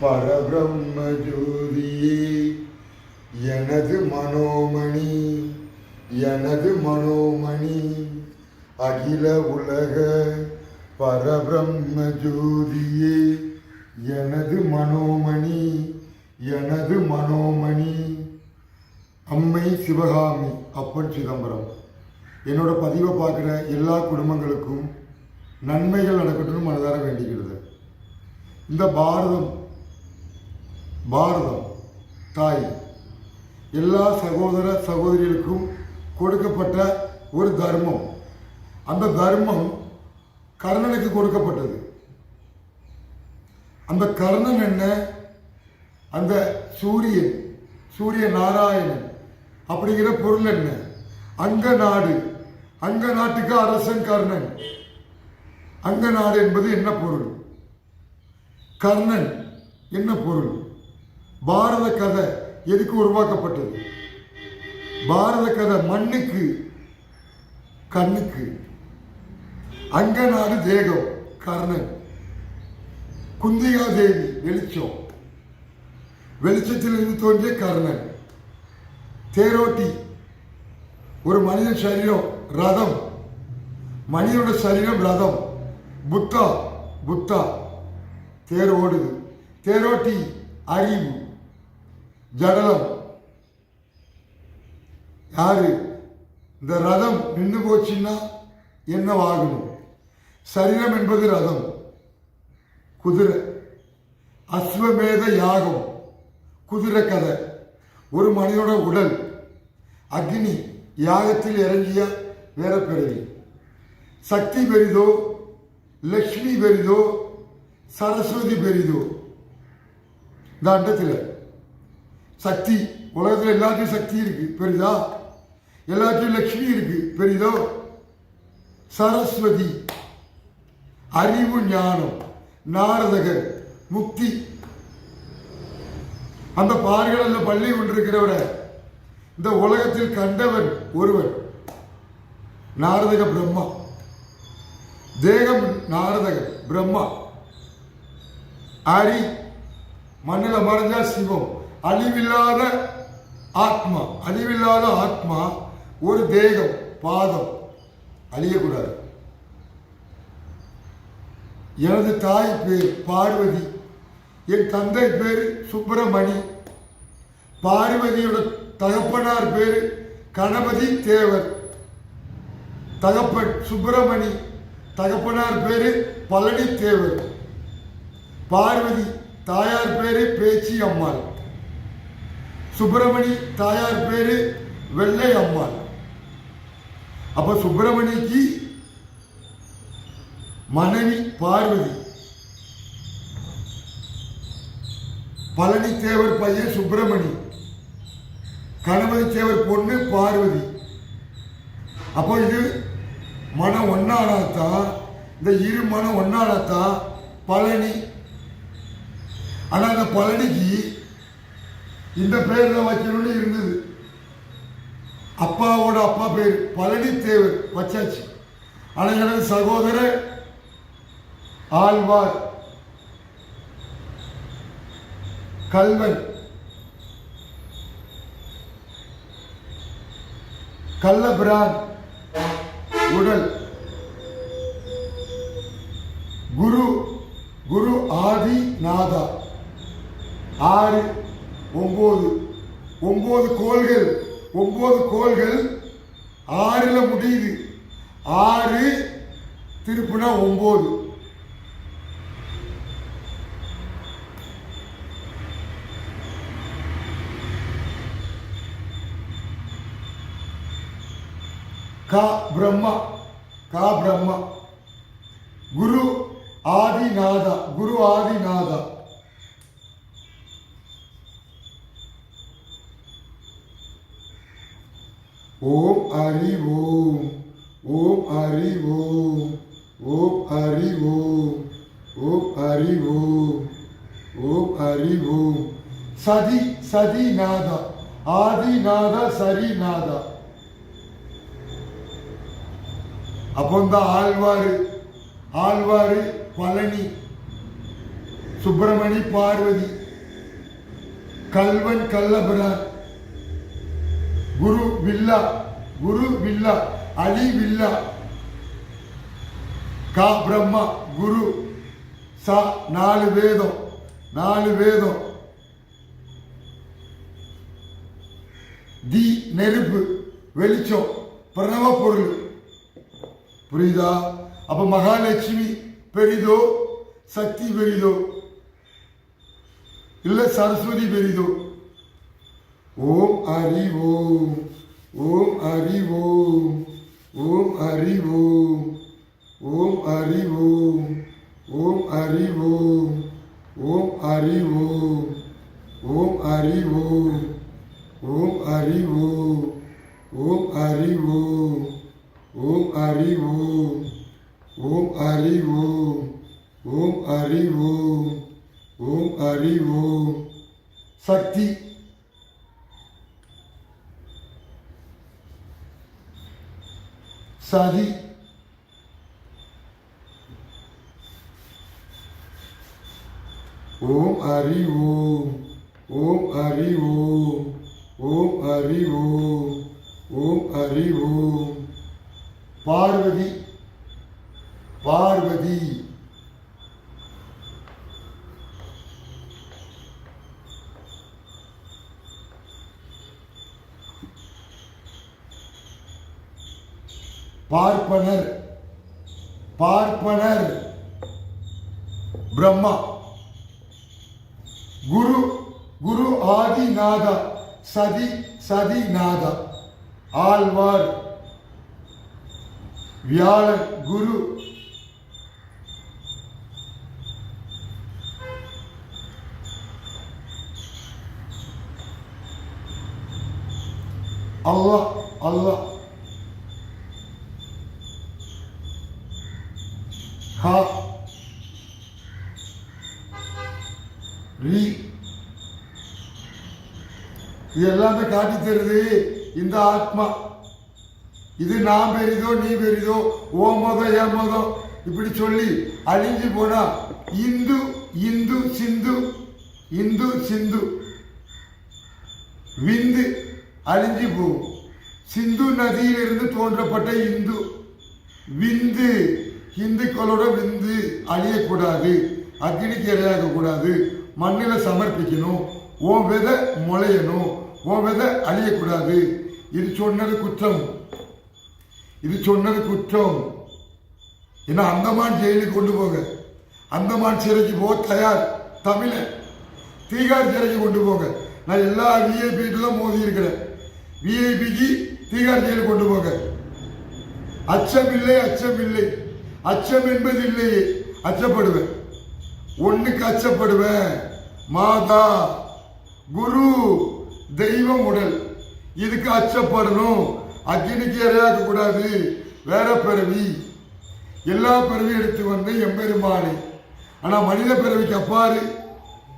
பரபிரம்ம ஜோதியே எனது மனோமணி எனது மனோமணி அகில உலக பரபிரம்ம ஜோதியே எனது மனோமணி எனது மனோமணி. அம்மை சிவகாமி அப்பன் சிதம்பரம். என்னோட பதிவை பார்க்குற எல்லா குடும்பங்களுக்கும் நன்மைகள் நடக்கட்டும்னு மனதார வேண்டிக்கிறது. இந்த பாரதம் பாரதம் தாய். எல்லா சகோதர சகோதரிகளுக்கும் கொடுக்கப்பட்ட ஒரு தர்மம். அந்த தர்மம் கர்ணனுக்கு கொடுக்கப்பட்டது. அந்த கர்ணன் என்ன? அந்த சூரியன் சூரிய நாராயணன் அப்படிங்கிற பொருள் என்ன? அங்க நாடு. அங்க நாட்டுக்கு அரசன் கர்ணன். அங்க நாடு என்பது என்ன பொருள்? கர்ணன். என்ன பொருள்? பாரத கதை எதுக்கு உருவாக்கப்பட்டது? பாரத கதை மண்ணுக்கு கண்ணுக்கு. அங்கநாடு தேகம் கர்ணன். குந்திகா தேவி வெளிச்சம். வெளிச்சத்திலிருந்து தோன்றிய கர்ணன். தேரோட்டி. ஒரு மனித சரீரம் ரதம். மனிதனோட சரீரம் ரதம். புத்தா புத்தா. தேர் ஓடுது. தேரோட்டி அறிவு. ஜடலம். யாரு? இந்த ரதம் நின்று போச்சுன்னா என்னவாகணும்? சரீரம் என்பது ரதம். குதிரை. அஸ்வமேத யாகம். குதிரை கதை. ஒரு மனிதனோட உடல். அக்னி. யாகத்தில் இறங்கிய வேற பிறவி சக்தி பெரிதோ? லக்ஷ்மி பெரிதோ? சரஸ்வதி பெரிதோ? இந்த அண்டத்தில். சக்தி. உலகத்தில் எல்லாத்தையும் சக்தி இருக்கு. பெரிதா? எல்லாத்தையும் லக்ஷ்மி இருக்கு. பெரிதோ? சரஸ்வதி. அறிவு ஞானம் நாரதகர் முக்தி. அந்த பாறைகளில் பள்ளி கொண்டிருக்கிறவரை இந்த உலகத்தில் கண்டவன் ஒருவன். நாரதக பிரம்மா. தேகம் நாரதகர் பிரம்மா. அரி மண்ணில் மறைஞ்சா சிவம். அழிவில்லாத ஆத்மா அழிவில்லாத ஆத்மா ஒரு தேகம் பாதம். அழியக்கூடாது. எனது தாய் பேர் பார்வதி என் தந்தை பேர் சுப்பிரமணி. பார்வதியோட தகப்பனார் பேர் கணபதி தேவர். தகப்பன் சுப்பிரமணி தகப்பனார் பேரு பழனி தேவர். பார்வதி தாயார் பேரு பேச்சி அம்மாள். சுப்பிரமணி தாயார் பேரு வெள்ளை அம்மாள். அப்ப சுப்பிரமணிக்கு மனைவி பார்வதி. பழனி தேவர் பையன் சுப்பிரமணி. கணபதி தேவர் பொண்ணு பார்வதி. அப்போ இது மனம் ஒன்னானாத்தான் இந்த இரு மனம் ஒன்னானாத்தான் பழனி. ஆனால் அந்த பழனிக்கு இந்த பேர் தான் வைக்கணும்னு இருந்தது. அப்பாவோட அப்பா பேர் பழனித்தேவர் வச்சாச்சு. ஆனால் எனது சகோதரர் ஆழ்வார் கல்வன். கள்ளபிரான் உடல். குரு குரு ஆதிநாதா. ஆறு ஒம்பது ஒம்பது கோள்கள் ஒம்பது கோள்கள் ஆறில் முடியுது. ஆறு திருப்புனா ஒன்பது கா பிரம்மா கா பிரம்மா. குரு ஆதிநாதா குரு ஆதிநாதா. ஓம் அறிவோம் ஓம் அறிவோம் ஓம் அறிவோம் ஓம் அறிவோம் ஓம் அறிவோம் சதி சதி நாதா ஆதிநாதா சரிநாதா. அப்பந்தான் ஆழ்வாரு ஆழ்வாரு பழனி சுப்பிரமணி பார்வதி கல்வன் கல்லபுரான் குரு வில்லா குரு வில்லா அலி வில்லா. கா பிரம்மா குரு. சா நாலு வேதம் நாலு வேதம். தி நெருப்பு வெளிச்சம் பிரணவ பொருள். புரியுதா? அப்ப மகாலட்சுமி பெரிதோ சக்தி பெரிதோ? இல்ல சரஸ்வதி பெரிதோ? ஓம் அறிவோம் ஓம் அறிவோம் ஓம் அறிவோம் ஓம் அறிவோம் ஓம் அறிவோம் ஓம் அறிவோம் ஓம் அறிவோம் ஓம் அறிவோம் ஓம் அறிவோம் ஓம் அறிவோம் ஓம் அறிவோம் ஓம் அறிவோம் ஓம் அறிவோம் சக்தி शादी। ओम हरि ओम ओम हरि ओम ओम हरि ओम ओम हरि ओम। पार्वती। पार्वती। பார்ப்பனர் பார்ப்பனர் பிரம்மா குரு குரு ஆதிநாதா சதி சதிநாதா ஆழ்வார் வியாழன் குரு அல்லாஹ் அல்லாஹ் ஹா ரீ இது எல்லாமே காட்டி தருது இந்த ஆத்மா. இது நான் பெரிதோ நீ பெரிதோ ஓ மதம் என் மதம் இப்படி சொல்லி அழிஞ்சு போனா இந்து இந்து சிந்து இந்து சிந்து விந்து அழிஞ்சு போகும். சிந்து நதியிலிருந்து தோன்றப்பட்ட இந்து விந்து இந்துக்களோட விந்து அழியக்கூடாது அக்னிக்கு இரையாக கூடாது மண்ணில் சமர்ப்பிக்கணும் ஓ விதை முளையணும் உன் விதை அழியக்கூடாது. இது சொன்னது குற்றம். இது சொன்னது குற்றம். ஏன்னா அந்தமான் ஜெயிலுக்கு கொண்டு போக? அந்தமான் சிறைக்கு போக தயார். தமிழ. தீகார் சிறைக்கு கொண்டு போக. நான் எல்லா விஐபிட்டு மோதி இருக்கிறேன். விஐபிக்கு தீகார் ஜெயிலுக்கு கொண்டு போக. அச்சம் இல்லை அச்சம் இல்லை அச்சம் என்பது இல்லையே. அச்சப்படுவேன். ஒன்றுக்கு அச்சப்படுவேன். மாதா குரு. தெய்வம் உடல். இதுக்கு அச்சப்படணும். அக்னிக்கு இரையாக்க கூடாது. வேற பிறவி. எல்லா பிறவி எடுத்து வந்து எம்பெருமானே. ஆனா மனித பிறவிக்கு அப்பாறு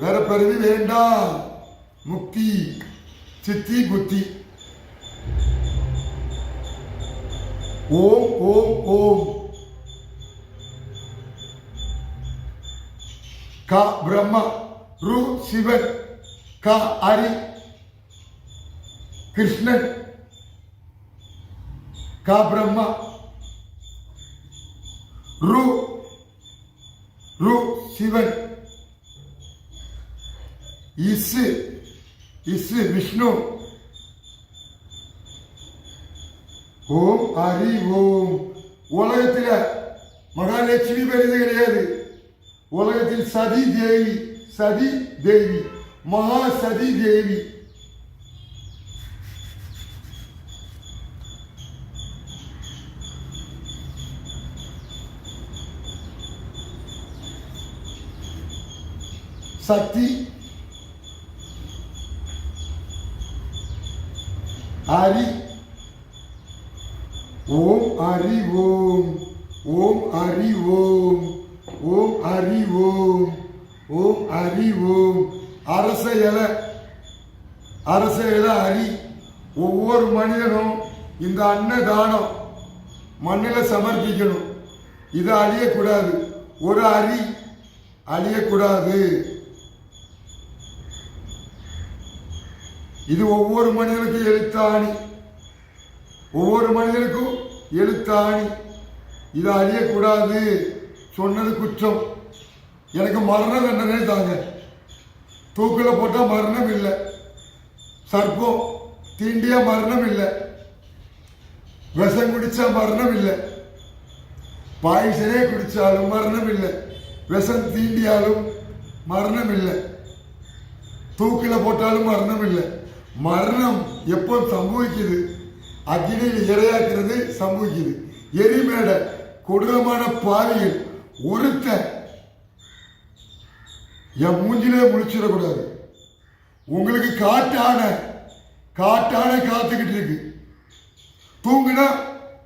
வேற பிறவி வேண்டாம். முக்தி. சித்தி புத்தி. ஓம் ஓம் ஓம். க பிரம்மா ரு சிவன். க அரி. கிருஷ்ணன் கா பிரம்மா ரு ரு சிவன் இசு இசு விஷ்ணு. ஓம் ஹரி ஓம். உலகத்தில் மகாலட்சுமி பெரியது கிடையாது. உலகத்தில் சதி தேவி சதி தேவி மகா சதி தேவி. சக்தி. ஹரி ஓம் ஹரி ஓம். ஓம் ஹரி ஓம். ஓம் ஹரி ஓம். ஓம் ஹரி ஓம். அரச இலை. அரச இலை ஹரி ஒவ்வொரு மனிதனும் இந்த அன்னதானம் மண்ணில் சமர்ப்பிக்கணும். இதை அழியக்கூடாது. ஒரு அரி அழியக்கூடாது. இது ஒவ்வொரு மனிதனுக்கும் எழுத்தாணி. ஒவ்வொரு மனிதனுக்கும் எழுத்தாணி. இதை அழியக்கூடாது சொன்னது குற்றம். எனக்கு மரண தண்டனை தாங்க தூக்கில் போட்டால் மரணம் இல்லை. சர்ப்பம் தீண்டியா மரணம் இல்லை. விஷம் குடித்தா மரணம் இல்லை. பாய்சனே குடித்தாலும் மரணம் இல்லை. விஷம் தீண்டியாலும் மரணம் இல்லை. தூக்கில் போட்டாலும் மரணம் இல்லை. மரணம் எப்போ சம்பவிக்குது? அக்னியில் இரையாக்குறது சம்பவிக்குது. எரிமேட கொடூரமான பாதையில் ஒருத்தன் என் மூஞ்சிலே முழிச்சிடக்கூடாது. உங்களுக்கு காட்டான காட்டான காத்துக்கிட்டு இருக்கு. தூங்கினா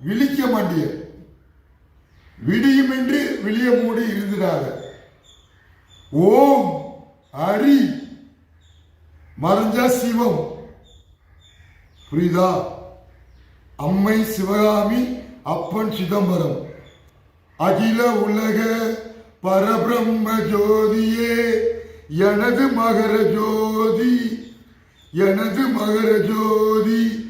விழிக்க மாட்டிய. விடியுமென்று விழிய மூடி இருந்துடாத. ஓம் அரி. மறைஞ்சா சிவம். புரியுதா? அம்மை சிவகாமி அப்பன் சிதம்பரம். அகில உலக பரபிரம்ம ஜோதியே எனது மகர ஜோதி எனது மகர ஜோதி.